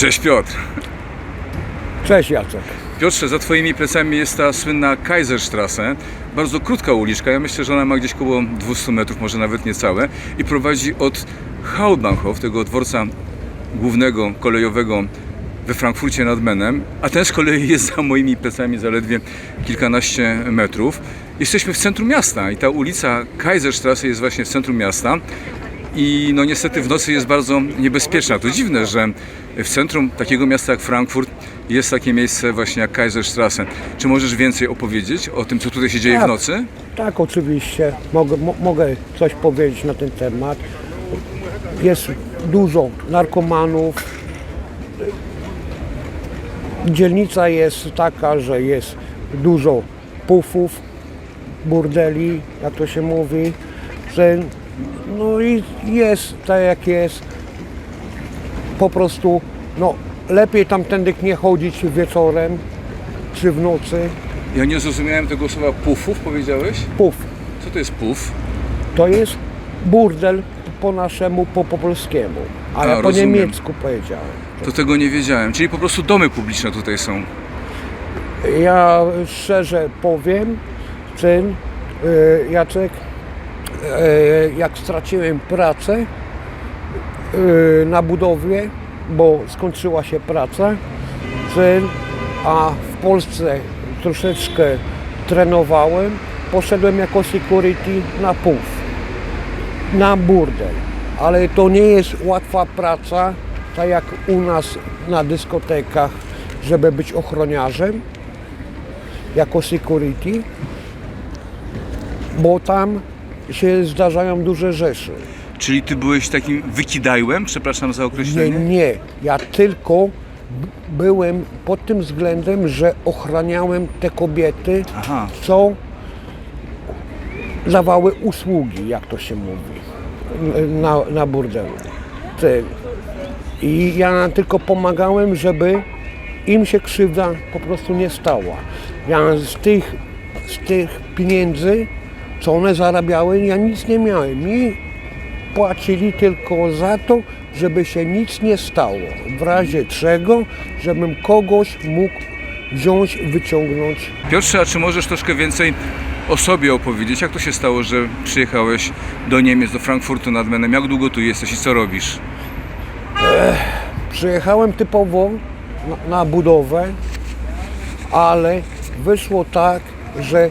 Cześć Piotr. Cześć Jacek. Piotrze, za twoimi plecami jest ta słynna Kaiserstrasse. Bardzo krótka uliczka, ja myślę, że ona ma gdzieś około 200 metrów, może nawet niecałe. I prowadzi od Hauptbahnhof, tego dworca głównego, kolejowego we Frankfurcie nad Menem, a ten z kolei jest za moimi plecami zaledwie kilkanaście metrów. Jesteśmy w centrum miasta i ta ulica Kaiserstrasse jest właśnie w centrum miasta. I no niestety w nocy jest bardzo niebezpieczna. To dziwne, że w centrum takiego miasta jak Frankfurt jest takie miejsce właśnie jak Kaiserstrasse. Czy możesz więcej opowiedzieć o tym, co tutaj się dzieje w Tak. nocy? Tak, oczywiście. Mogę, mo, mogę coś powiedzieć na ten temat. Jest dużo narkomanów. Dzielnica jest taka, że jest dużo pufów, burdeli, jak to się mówi. Że, no i jest tak jak jest. Po prostu no, lepiej tamtędy nie chodzić wieczorem czy w nocy. Ja nie zrozumiałem tego słowa pufów, powiedziałeś? Puf. Co to jest puf? To jest burdel po naszemu, po, po polskiemu, ale A, po rozumiem. niemiecku powiedziałem. To tego nie wiedziałem. Czyli po prostu domy publiczne tutaj są. Ja szczerze powiem, syn, e, Jacek, jak straciłem pracę e, na budowie, bo skończyła się praca, a w Polsce troszeczkę trenowałem, poszedłem jako security na PUF, na burdel. Ale to nie jest łatwa praca, tak jak u nas na dyskotekach, żeby być ochroniarzem jako security, bo tam się zdarzają duże rzeczy. Czyli ty byłeś takim wykidajłem, przepraszam za Nie, określenie? nie, ja tylko byłem pod tym względem, że ochraniałem te kobiety, Aha. co dawały usługi, jak to się mówi, na, na burdelu. Ty. I ja tylko pomagałem, żeby im się krzywda po prostu nie stała. Ja z tych, z tych pieniędzy, co one zarabiały, ja nic nie miałem. Mi płacili tylko za to, żeby się nic nie stało. W razie czego, żebym kogoś mógł wziąć, wyciągnąć Piotrze, a czy możesz troszkę więcej o sobie opowiedzieć? Jak to się stało, że przyjechałeś do Niemiec, do Frankfurtu nad Menem? Jak długo tu jesteś i co robisz? Przyjechałem typowo na, na budowę, ale wyszło tak, że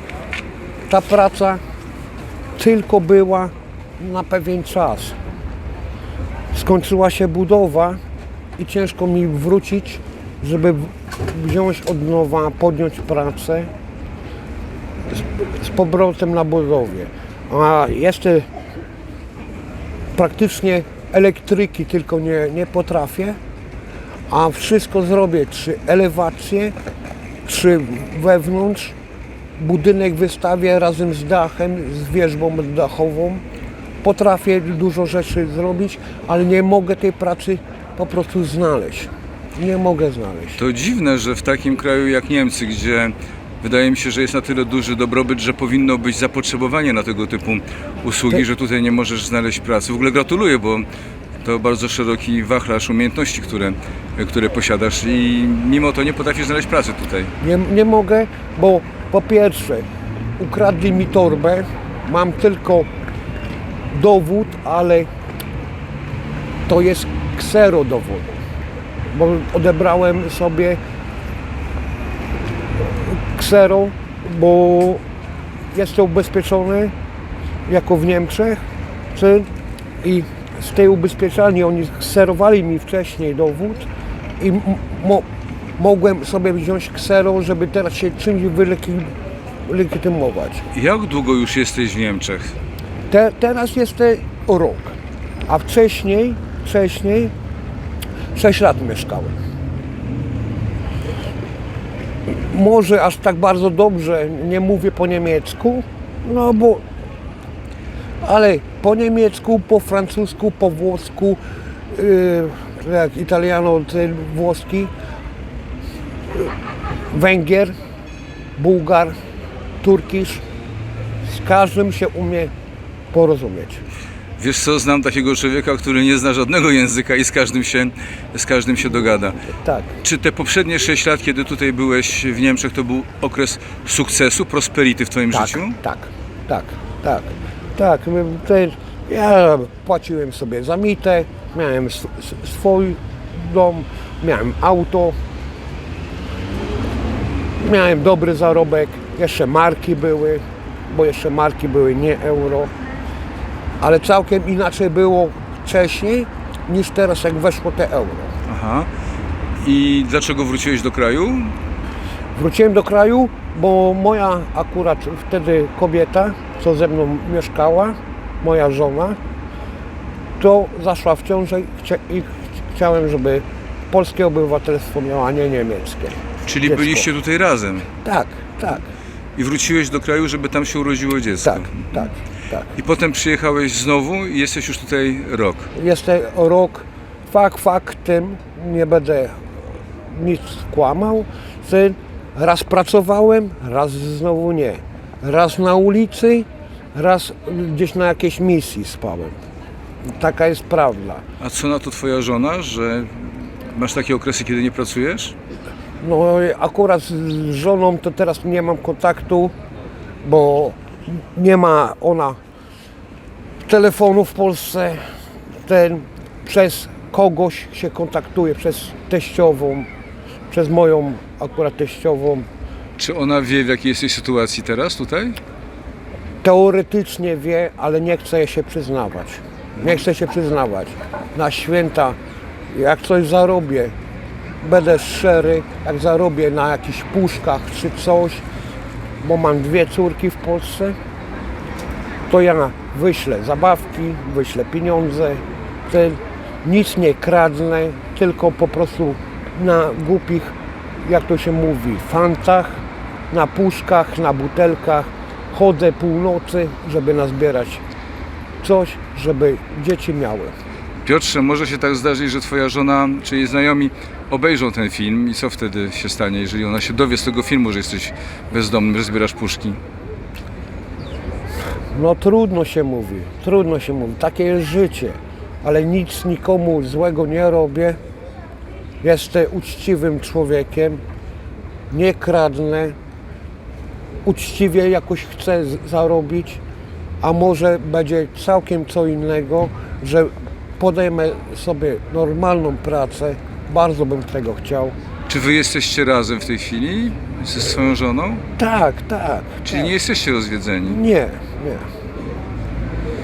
ta praca tylko była na pewien czas. Skończyła się budowa i ciężko mi wrócić, żeby wziąć od nowa, podjąć pracę z, z powrotem na budowie. A jeszcze praktycznie elektryki tylko nie, nie potrafię, a wszystko zrobię, czy elewację, czy wewnątrz, budynek wystawię razem z dachem, z wierzbą dachową. Potrafię dużo rzeczy zrobić, ale nie mogę tej pracy po prostu znaleźć. Nie mogę znaleźć. To dziwne, że w takim kraju jak Niemcy, gdzie wydaje mi się, że jest na tyle duży dobrobyt, że powinno być zapotrzebowanie na tego typu usługi, Te- że tutaj nie możesz znaleźć pracy. W ogóle gratuluję, bo to bardzo szeroki wachlarz umiejętności, które, które posiadasz i mimo to nie potrafisz znaleźć pracy tutaj. Nie, nie mogę, bo po pierwsze ukradli mi torbę, mam tylko dowód, ale to jest ksero dowodu, bo odebrałem sobie ksero, bo jestem ubezpieczony jako w Niemczech czy, i z tej ubezpieczalni oni kserowali mi wcześniej dowód i mo, mogłem sobie wziąć ksero, żeby teraz się czymś wylegi- wylegitymować. Jak długo już jesteś w Niemczech? Te, teraz jest rok, a wcześniej, wcześniej 6 lat mieszkałem. Może aż tak bardzo dobrze nie mówię po niemiecku, no bo ale po niemiecku, po francusku, po włosku, yy, jak italiano, ten włoski, Węgier, Bułgar, Turkisz, z każdym się umie porozumieć. Wiesz co, znam takiego człowieka, który nie zna żadnego języka i z każdym się, z każdym się dogada. Tak. Czy te poprzednie 6 lat, kiedy tutaj byłeś w Niemczech, to był okres sukcesu, prosperity w Twoim Tak, życiu? tak, tak, tak, tak. My Te, ja płaciłem sobie za mitę, miałem sw- swój dom, miałem auto, miałem dobry zarobek, jeszcze marki były, bo jeszcze marki były nie euro, ale całkiem inaczej było wcześniej niż teraz, jak weszło te euro. Aha. I dlaczego wróciłeś do kraju? Wróciłem do kraju, bo moja akurat wtedy kobieta, co ze mną mieszkała, moja żona, to zaszła w ciążę i, chcia, i ch- chciałem, żeby polskie obywatelstwo miała, a nie niemieckie. Czyli Dziecko. byliście tutaj razem Tak, tak, i wróciłeś do kraju, żeby tam się urodziło dziecko. tak, tak, tak. I potem przyjechałeś znowu i jesteś już tutaj rok. Jestem rok, fakt faktem, nie będę nic kłamał, że raz pracowałem, raz znowu nie. Raz na ulicy, raz gdzieś na jakiejś misji spałem. Taka jest prawda. A co na to twoja żona, że masz takie okresy, kiedy nie pracujesz? No akurat z żoną to teraz nie mam kontaktu, bo nie ma ona telefonu w Polsce. Ten przez kogoś się kontaktuje, przez teściową, przez moją akurat teściową. Czy ona wie, w jakiej jesteś sytuacji teraz tutaj? Teoretycznie wie, ale nie chce się przyznawać. Nie chce się przyznawać. Na święta, jak coś zarobię, będę szczery, jak zarobię na jakichś puszkach czy coś, bo mam dwie córki w Polsce, to ja wyślę zabawki, wyślę pieniądze, nic nie kradnę, tylko po prostu na głupich, jak to się mówi, fantach, na puszkach, na butelkach, chodzę północy, żeby nazbierać coś, żeby dzieci miały. Piotrze, może się tak zdarzyć, że twoja żona czy jej znajomi obejrzą ten film i co wtedy się stanie, jeżeli ona się dowie z tego filmu, że jesteś bezdomnym, że zbierasz puszki? No trudno się mówi, trudno się mówi, takie jest życie, ale nic nikomu złego nie robię. Jestem uczciwym człowiekiem, nie kradnę, uczciwie jakoś chcę zarobić, a może będzie całkiem co innego, że podejmę sobie normalną pracę, bardzo bym tego chciał. Czy wy jesteście razem w tej chwili ze swoją żoną? Tak, tak. Czyli tak. nie jesteście rozwiedzeni? Nie, nie.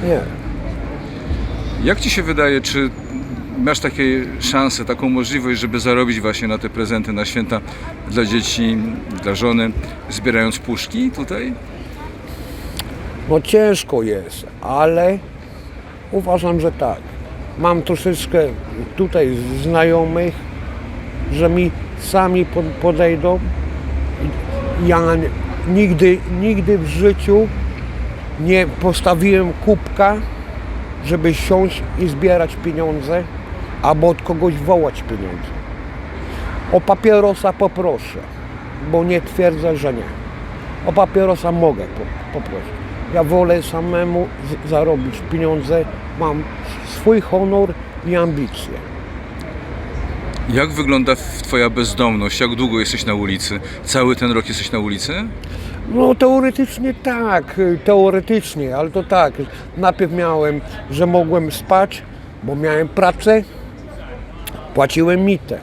Nie. Jak ci się wydaje, czy masz takie szanse, taką możliwość, żeby zarobić właśnie na te prezenty na święta dla dzieci, dla żony, zbierając puszki tutaj? No ciężko jest, ale uważam, że tak. Mam troszeczkę tutaj znajomych, że mi sami pod- podejdą. Ja nigdy, nigdy w życiu nie postawiłem kubka, żeby siąść i zbierać pieniądze, albo od kogoś wołać pieniądze. O papierosa poproszę, bo nie twierdzę, że nie. O papierosa mogę po, poprosić. Ja wolę samemu zarobić pieniądze, mam swój honor i ambicje. Jak wygląda twoja bezdomność? Jak długo jesteś na ulicy? Cały ten rok jesteś na ulicy? No teoretycznie tak, teoretycznie, ale to tak. Najpierw miałem, że mogłem spać, bo miałem pracę, płaciłem mitę.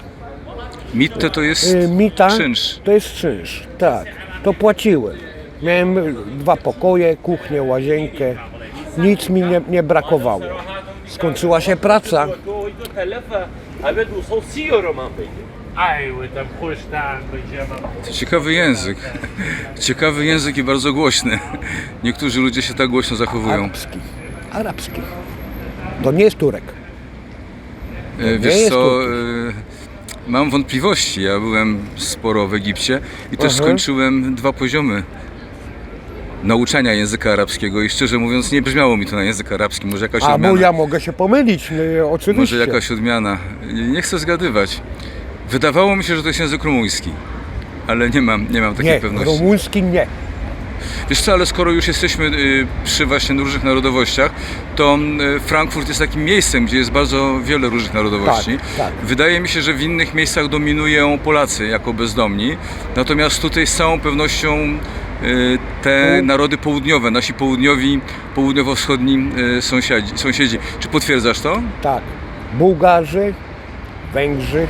Mitte to jest Y, Mita czynsz. to jest czynsz, tak. To płaciłem. Miałem dwa pokoje, kuchnię, łazienkę. Nic mi nie, nie brakowało. Skończyła się praca. Ciekawy język. Ciekawy język i bardzo głośny. Niektórzy ludzie się tak głośno zachowują. Arabski. Arabski. To nie jest Turek. E, Wiesz jest co, e, mam wątpliwości. Ja byłem sporo w Egipcie i też Aha. skończyłem dwa poziomy nauczania języka arabskiego i szczerze mówiąc nie brzmiało mi to na język arabski. Może jakaś A bo odmiana. ja mogę się pomylić, no, oczywiście. Może jakaś odmiana. Nie chcę zgadywać. Wydawało mi się, że to jest język rumuński, ale nie mam, nie mam takiej Nie, pewności. rumuński nie. Wiesz co, ale skoro już jesteśmy y, przy właśnie różnych narodowościach, to y, Frankfurt jest takim miejscem, gdzie jest bardzo wiele różnych narodowości. Tak, tak. Wydaje mi się, że w innych miejscach dominują Polacy jako bezdomni, natomiast tutaj z całą pewnością y, te narody południowe, nasi południowi, południowo-wschodni sąsiadzi, sąsiedzi. Czy potwierdzasz to? Tak. Bułgarzy, Węgrzy,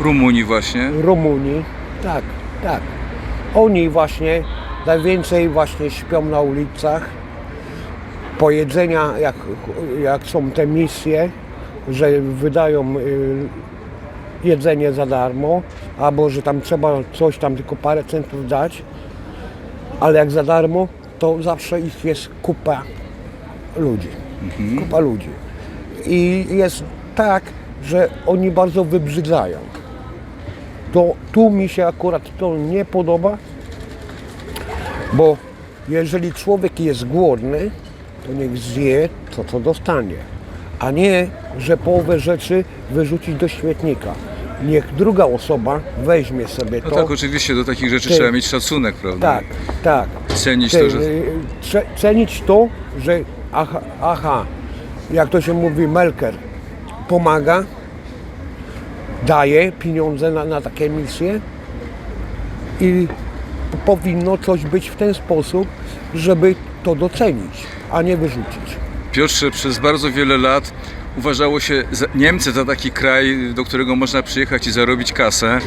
Rumuni właśnie. Rumuni. Tak, tak. Oni właśnie najwięcej właśnie śpią na ulicach. Po jedzenia, jak, jak są te misje, że wydają y, jedzenie za darmo, albo że tam trzeba coś tam tylko parę centów dać, ale jak za darmo, to zawsze ich jest kupa ludzi. Kupa ludzi. I jest tak, że oni bardzo wybrzydzają. To tu mi się akurat to nie podoba, bo jeżeli człowiek jest głodny, to niech zje to, co dostanie, a nie, że połowę rzeczy wyrzucić do śmietnika. Niech druga osoba weźmie sobie No to. tak, oczywiście do takich rzeczy Ty- trzeba mieć szacunek, prawda? Tak, tak. Cenić Ty, to, że... y, ce- Cenić to, że aha, aha, jak to się mówi, Melker pomaga, daje pieniądze na, na takie misje i powinno coś być w ten sposób, żeby to docenić, a nie wyrzucić. Piotrze, przez bardzo wiele lat uważało się Niemcy za taki kraj, do którego można przyjechać i zarobić kasę.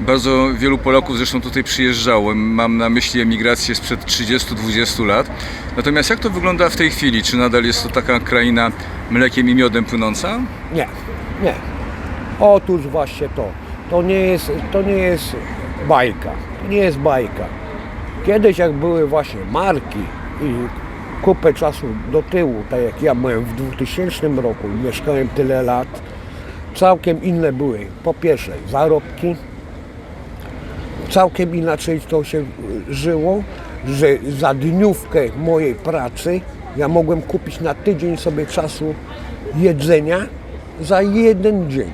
Bardzo wielu Polaków zresztą tutaj przyjeżdżało. Mam na myśli emigrację sprzed 30-20 lat. Natomiast jak to wygląda w tej chwili? Czy nadal jest to taka kraina mlekiem i miodem płynąca? Nie, nie. Otóż właśnie to. To nie jest, to nie jest bajka. Nie jest bajka. Kiedyś jak były właśnie marki i kupę czasu do tyłu, tak jak ja byłem w 2000 roku mieszkałem tyle lat, całkiem inne były. Po pierwsze zarobki, całkiem inaczej to się żyło, że za dniówkę mojej pracy ja mogłem kupić na tydzień sobie czasu jedzenia za jeden dzień.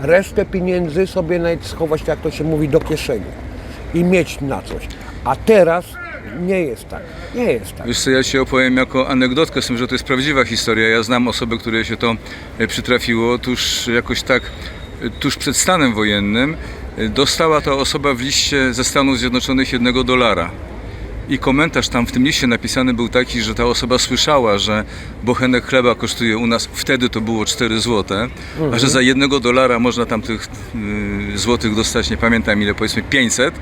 Resztę pieniędzy sobie nawet schować, jak to się mówi, do kieszeni i mieć na coś. A teraz nie jest tak. Nie jest tak. Wiesz co, ja Ci opowiem jako anegdotkę, z tym, że to jest prawdziwa historia. Ja znam osobę, której się to e, przytrafiło. Otóż jakoś tak e, tuż przed stanem wojennym e, dostała ta osoba w liście ze Stanów Zjednoczonych jednego dolara. I komentarz tam w tym liście napisany był taki, że ta osoba słyszała, że bochenek chleba kosztuje u nas, wtedy to było 4 złote, a że za jednego dolara można tam tych y, złotych dostać, nie pamiętam ile, powiedzmy 500.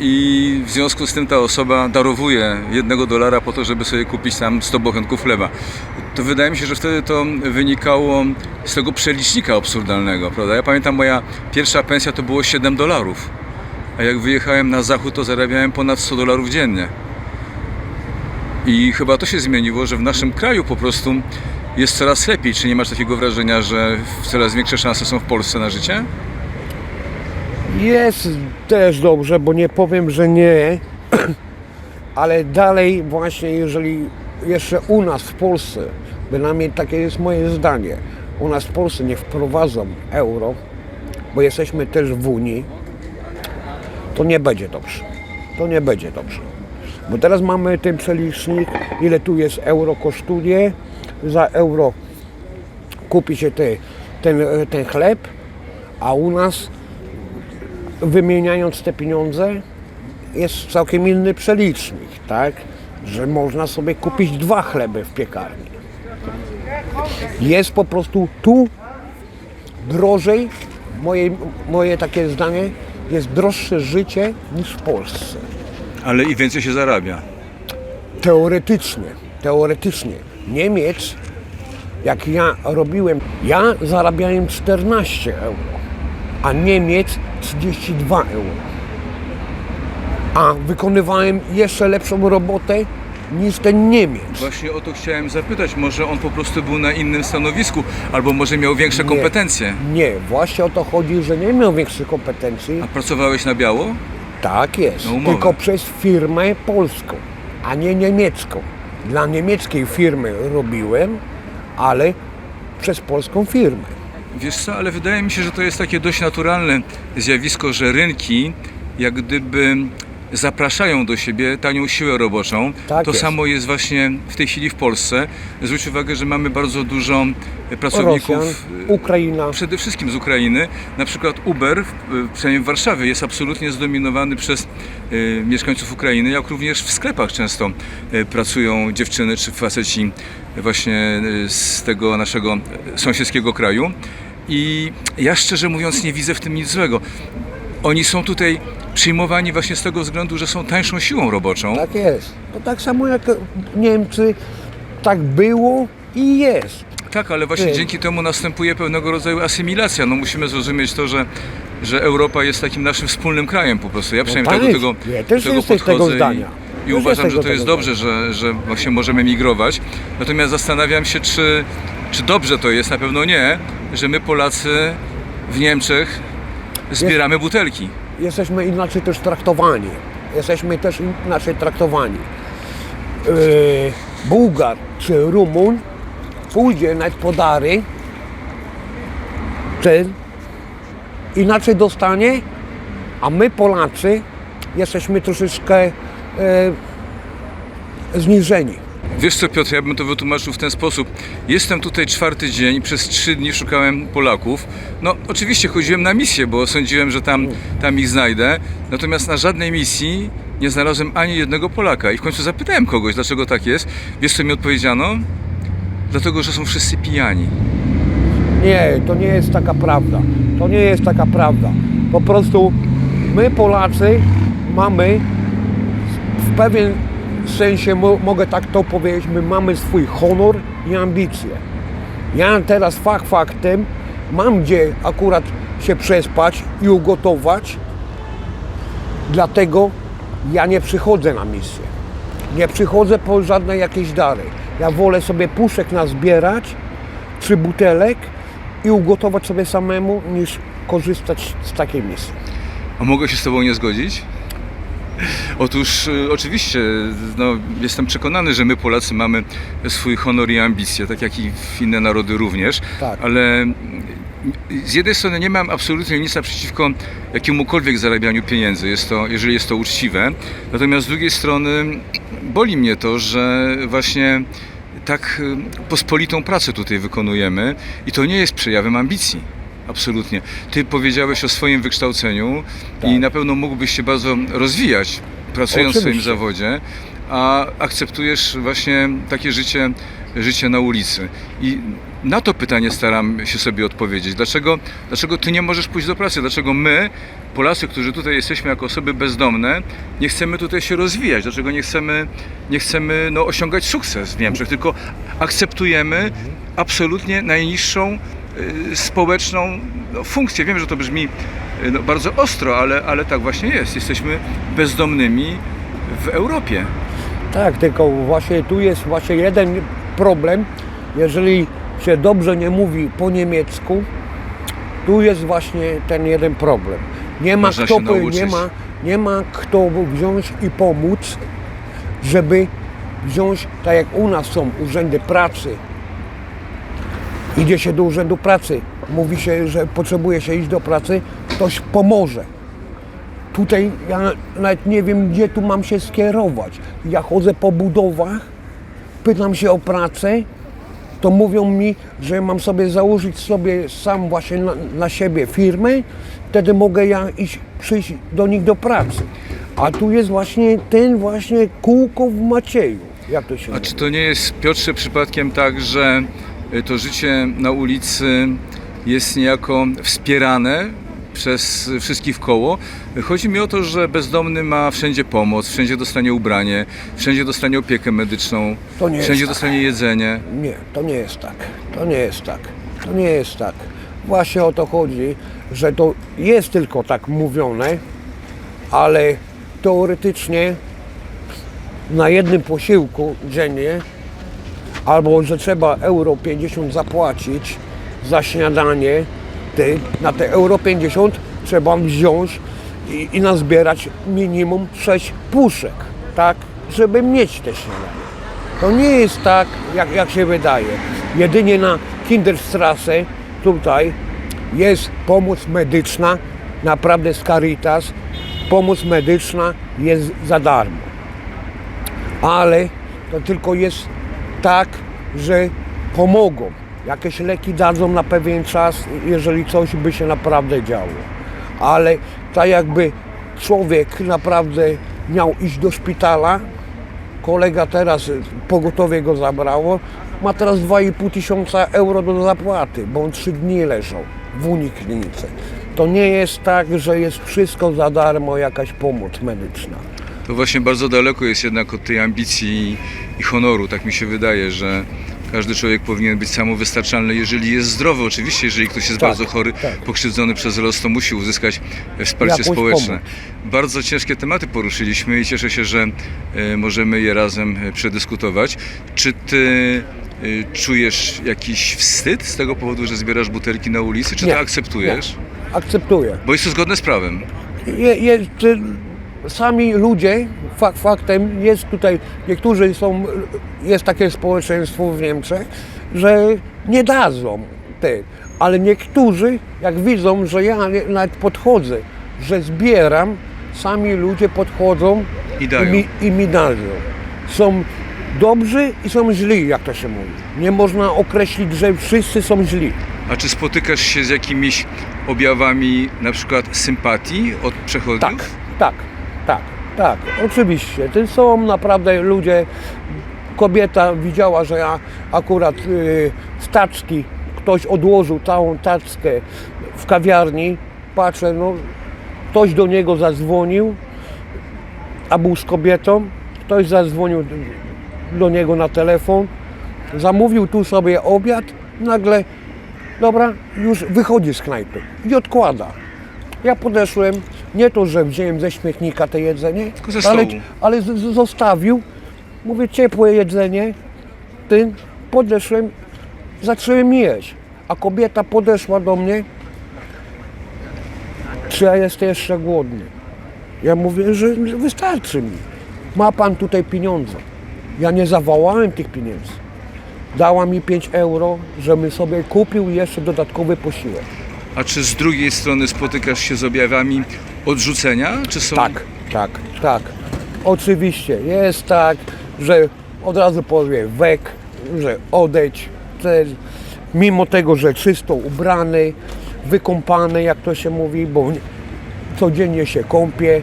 I w związku z tym ta osoba darowuje jednego dolara po to, żeby sobie kupić tam 100 bochenków chleba. To wydaje mi się, że wtedy to wynikało z tego przelicznika absurdalnego, prawda? Ja pamiętam, moja pierwsza pensja to było 7 dolarów. A jak wyjechałem na zachód, to zarabiałem ponad 100 dolarów dziennie. I chyba to się zmieniło, że w naszym kraju po prostu jest coraz lepiej. Czy nie masz takiego wrażenia, że coraz większe szanse są w Polsce na życie? Jest też dobrze, bo nie powiem, że nie, ale dalej właśnie jeżeli jeszcze u nas w Polsce, bynajmniej takie jest moje zdanie, u nas w Polsce nie wprowadzą euro, bo jesteśmy też w Unii, to nie będzie dobrze. To nie będzie dobrze. Bo teraz mamy ten przelicznik, ile tu jest euro kosztuje, za euro kupi się te, ten, ten chleb, a u nas wymieniając te pieniądze jest całkiem inny przelicznik, tak? Że można sobie kupić dwa chleby w piekarni. Jest po prostu tu drożej, moje, moje takie zdanie, jest droższe życie niż w Polsce. Ale i więcej się zarabia. Teoretycznie, teoretycznie. Niemiec, jak ja robiłem, ja zarabiałem 14 euro, a Niemiec 32 euro. A wykonywałem jeszcze lepszą robotę niż ten Niemiec. Właśnie o to chciałem zapytać. Może on po prostu był na innym stanowisku, albo może miał większe kompetencje. Nie, właśnie o to chodzi, że nie miał większych kompetencji. A pracowałeś na biało? Tak jest, umowę. tylko przez firmę polską, a nie niemiecką. Dla niemieckiej firmy robiłem, ale przez polską firmę. Wiesz co, ale wydaje mi się, że to jest takie dość naturalne zjawisko, że rynki jak gdyby zapraszają do siebie tanią siłę roboczą. Tak to jest. samo jest właśnie w tej chwili w Polsce. Zwróć uwagę, że mamy bardzo dużo pracowników Rosjan, e, Ukraina. przede wszystkim z Ukrainy. Na przykład Uber, w- przynajmniej w Warszawie, jest absolutnie zdominowany przez e, mieszkańców Ukrainy, jak również w sklepach często e, pracują dziewczyny czy faceci właśnie e, z tego naszego e, sąsiedzkiego kraju. I ja szczerze mówiąc nie widzę w tym nic złego. Oni są tutaj przyjmowani właśnie z tego względu, że są tańszą siłą roboczą. Tak jest. To tak samo jak Niemcy, tak było i jest. Tak, ale właśnie Ty. dzięki temu następuje pewnego rodzaju asymilacja. No musimy zrozumieć to, że, że Europa jest takim naszym wspólnym krajem po prostu. Ja przynajmniej tak tak do tego, Ja też do tego jestem tego podchodzę zdania. i, i uważam, że to jest dobrze, że, że właśnie możemy migrować. Natomiast zastanawiam się, czy, czy dobrze to jest, na pewno nie, że my Polacy w Niemczech zbieramy butelki. Jesteśmy inaczej też traktowani. Jesteśmy też inaczej traktowani. Yy, Bułgar czy Rumun pójdzie nawet po dary, ten inaczej dostanie, a my Polacy jesteśmy troszeczkę e, zniżeni. Wiesz co Piotr, ja bym to wytłumaczył w ten sposób. Jestem tutaj czwarty dzień, przez trzy dni szukałem Polaków. No oczywiście chodziłem na misję, bo sądziłem, że tam, tam ich znajdę. Natomiast na żadnej misji nie znalazłem ani jednego Polaka. I w końcu zapytałem kogoś, dlaczego tak jest. Wiesz co mi odpowiedziano? Dlatego, że są wszyscy pijani. Nie, to nie jest taka prawda. To nie jest taka prawda. Po prostu my Polacy mamy w pewien sensie, mo- mogę tak to powiedzieć, my mamy swój honor i ambicje. Ja teraz fakt faktem mam gdzie akurat się przespać i ugotować, dlatego ja nie przychodzę na misję. Nie przychodzę po żadne jakieś dary. Ja wolę sobie puszek nazbierać, trzy butelek i ugotować sobie samemu, niż korzystać z takiej misji. A mogę się z Tobą nie zgodzić? Otóż y, oczywiście no, jestem przekonany, że my Polacy mamy swój honor i ambicje, tak jak i inne narody również, Tak. ale z jednej strony nie mam absolutnie nic naprzeciwko jakiemukolwiek zarabianiu pieniędzy, jest to, jeżeli jest to uczciwe, natomiast z drugiej strony boli mnie to, że właśnie tak y, pospolitą pracę tutaj wykonujemy i to nie jest przejawem ambicji. Absolutnie. Ty powiedziałeś o swoim wykształceniu i Tak. na pewno mógłbyś się bardzo rozwijać, pracując w swoim Oczywiście. zawodzie, a akceptujesz właśnie takie życie, życie na ulicy. I na to pytanie staram się sobie odpowiedzieć. Dlaczego, dlaczego ty nie możesz pójść do pracy? Dlaczego my, Polacy, którzy tutaj jesteśmy jako osoby bezdomne, nie chcemy tutaj się rozwijać? Dlaczego nie chcemy, nie chcemy no, osiągać sukces w Niemczech? Tylko akceptujemy absolutnie najniższą y, społeczną no, funkcję. Wiem, że to brzmi no, bardzo ostro, ale, ale tak właśnie jest. Jesteśmy bezdomnymi w Europie. Tak, tylko właśnie tu jest właśnie jeden problem. Jeżeli się dobrze nie mówi po niemiecku, tu jest właśnie ten jeden problem. Nie ma, Można kto, nie, ma, nie ma kto wziąć i pomóc, żeby wziąć, tak jak u nas są urzędy pracy, idzie się do urzędu pracy, mówi się, że potrzebuje się iść do pracy, ktoś pomoże. Tutaj ja nawet nie wiem, gdzie tu mam się skierować. Ja chodzę po budowach, pytam się o pracę, to mówią mi, że mam sobie założyć sobie sam właśnie na, na siebie firmę, wtedy mogę ja iść, przyjść do nich do pracy. A tu jest właśnie ten właśnie kółko w Macieju. Jak to się A mówi? czy to nie jest, Piotrze, przypadkiem tak, że y, to życie na ulicy jest niejako wspierane przez wszystkich w koło? Chodzi mi o to, że bezdomny ma wszędzie pomoc, wszędzie dostanie ubranie, wszędzie dostanie opiekę medyczną, wszędzie tak. dostanie jedzenie. Nie, to nie jest tak. To nie jest tak. To nie jest tak. Właśnie o to chodzi, że to jest tylko tak mówione, ale teoretycznie na jednym posiłku dziennie albo że trzeba euro 50 zapłacić za śniadanie, na te euro 50 trzeba wziąć i, i nazbierać minimum 6 puszek, tak, żeby mieć te śniadanie. To nie jest tak, jak, jak się wydaje. Jedynie na Kinderstrasse tutaj jest pomoc medyczna, naprawdę z Caritas. pomoc medyczna jest za darmo. Ale to tylko jest tak, że pomogą. Jakieś leki dadzą na pewien czas, jeżeli coś by się naprawdę działo. Ale tak jakby człowiek naprawdę miał iść do szpitala, kolega teraz pogotowie go zabrało, ma teraz 2,5 tysiąca euro do zapłaty, bo on 3 dni leżał w uniklinice. To nie jest tak, że jest wszystko za darmo, jakaś pomoc medyczna. To właśnie bardzo daleko jest jednak od tej ambicji i honoru. Tak mi się wydaje, że każdy człowiek powinien być samowystarczalny, jeżeli jest zdrowy. Oczywiście, jeżeli ktoś jest Tak, bardzo chory, tak. pokrzywdzony przez los, to musi uzyskać e, wsparcie społeczne. pomoc. Bardzo ciężkie tematy poruszyliśmy i cieszę się, że e, możemy je razem e, przedyskutować. Czy ty czujesz jakiś wstyd z tego powodu, że zbierasz butelki na ulicy? Czy Nie, to akceptujesz? Akceptuję. Bo jest to zgodne z prawem. Je, jest, y, sami ludzie, fak, faktem jest tutaj, niektórzy są, jest takie społeczeństwo w Niemczech, że nie dadzą te, ale niektórzy, jak widzą, że ja nawet podchodzę, że zbieram, sami ludzie podchodzą I dają. mi, i mi dają. Są dobrzy i są źli, jak to się mówi. Nie można określić, że wszyscy są źli. A czy spotykasz się z jakimiś objawami na przykład sympatii od przechodniów? Tak, tak, tak, tak, oczywiście. To są naprawdę ludzie. Kobieta widziała, że ja akurat y, z taczki ktoś odłożył całą taczkę w kawiarni. Patrzę, no ktoś do niego zadzwonił, a był z kobietą. Ktoś zadzwonił do niego na telefon, zamówił tu sobie obiad, nagle, dobra, już wychodzi z knajpy i odkłada. Ja podeszłem, nie to, że wziąłem ze śmietnika te jedzenie, Tylko ze ale, stołu. ale z, z, zostawił. Mówię, ciepłe jedzenie. Ty, podeszłem, zacząłem jeść. A kobieta podeszła do mnie, czy ja jestem jeszcze głodny. Ja mówię, że że wystarczy mi. Ma pan tutaj pieniądze. Ja nie zawołałem tych pieniędzy. Dała mi 5 euro, żebym sobie kupił jeszcze dodatkowy posiłek. A czy z drugiej strony spotykasz się z objawami odrzucenia? Czy są... Tak, tak, tak. Oczywiście jest tak, że od razu powie wek, że odejdź. Mimo tego, że czysto ubrany, wykąpany, jak to się mówi, bo codziennie się kąpię,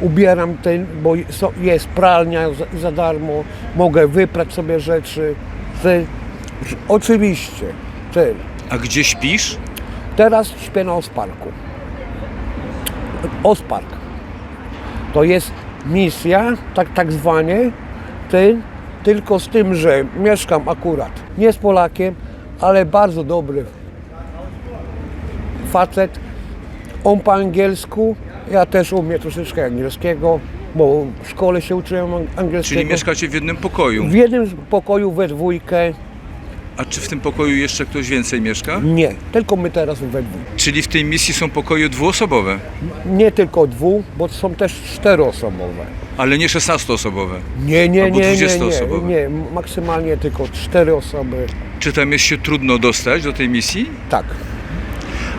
ubieram ten, bo jest pralnia za, darmo, mogę wyprać sobie rzeczy. Oczywiście. A gdzie śpisz? Teraz śpię na Osparku. Ospark. To jest misja, tak, tak zwanie, ty, tylko z tym, że mieszkam akurat nie z Polakiem, ale bardzo dobry facet. On po angielsku, ja też umiem troszeczkę angielskiego, bo w szkole się uczyłem angielskiego. Czyli mieszkacie w jednym pokoju. W jednym pokoju we dwójkę. A czy w tym pokoju jeszcze ktoś więcej mieszka? Nie, tylko my teraz we dwójkę. Czyli w tej misji są pokoje dwuosobowe, Nie tylko dwóch, bo są też czteroosobowe. ale nie 16-osobowe. Nie, nie, Albo nie, nie, 20-osobowe. nie, nie, maksymalnie tylko cztery osoby. Czy tam jest się trudno dostać do tej misji? Tak.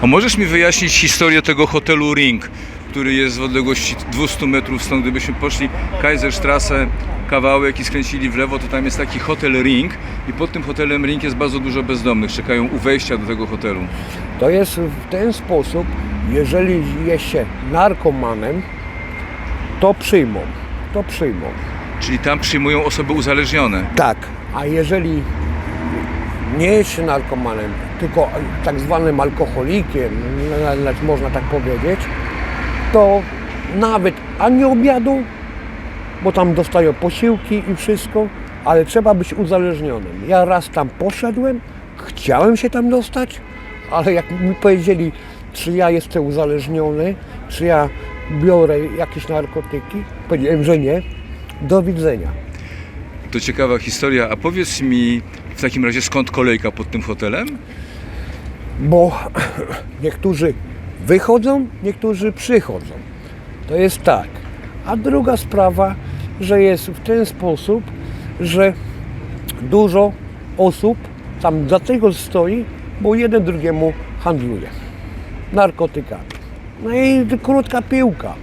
A możesz mi wyjaśnić historię tego hotelu Ring, który jest w odległości 200 metrów stąd, gdybyśmy poszli Kaiserstrasse kawałek i skręcili w lewo, to tam jest taki hotel Ring i pod tym hotelem Ring jest bardzo dużo bezdomnych, czekają u wejścia do tego hotelu. To jest w ten sposób, jeżeli jest się narkomanem, to przyjmą. To przyjmą. Czyli tam przyjmują osoby uzależnione. Tak. A jeżeli nie jest się narkomanem, tylko tak zwanym alkoholikiem, na- na- można tak powiedzieć, to nawet ani obiadu, bo tam dostają posiłki i wszystko, ale trzeba być uzależnionym. Ja raz tam poszedłem, chciałem się tam dostać, ale jak mi powiedzieli, czy ja jestem uzależniony, czy ja biorę jakieś narkotyki, powiedziałem, że nie. Do widzenia. To ciekawa historia. A powiedz mi w takim razie skąd kolejka pod tym hotelem? bo niektórzy wychodzą, niektórzy przychodzą. To jest tak. A druga sprawa, że jest w ten sposób, że dużo osób tam dlatego stoi, bo jeden drugiemu handluje narkotykami. No i krótka piłka.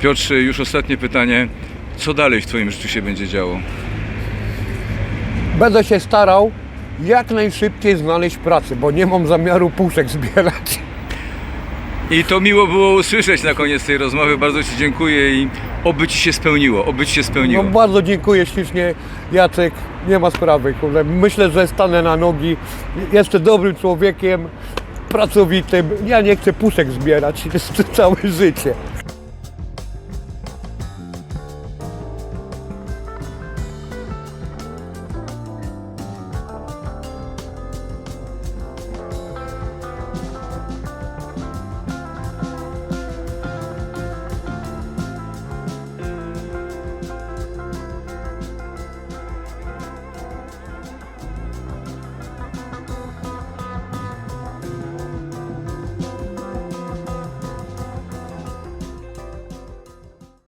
Piotr, już ostatnie pytanie. Co dalej w Twoim życiu się będzie działo? Będę się starał jak najszybciej znaleźć pracę, bo nie mam zamiaru puszek zbierać. I to miło było usłyszeć na koniec tej rozmowy. Bardzo Ci dziękuję i oby Ci się spełniło, oby Ci się spełniło. No bardzo dziękuję ślicznie Jacek, nie ma sprawy. Kurde. Myślę, że stanę na nogi. Jestem dobrym człowiekiem, pracowitym. Ja nie chcę puszek zbierać całe życie.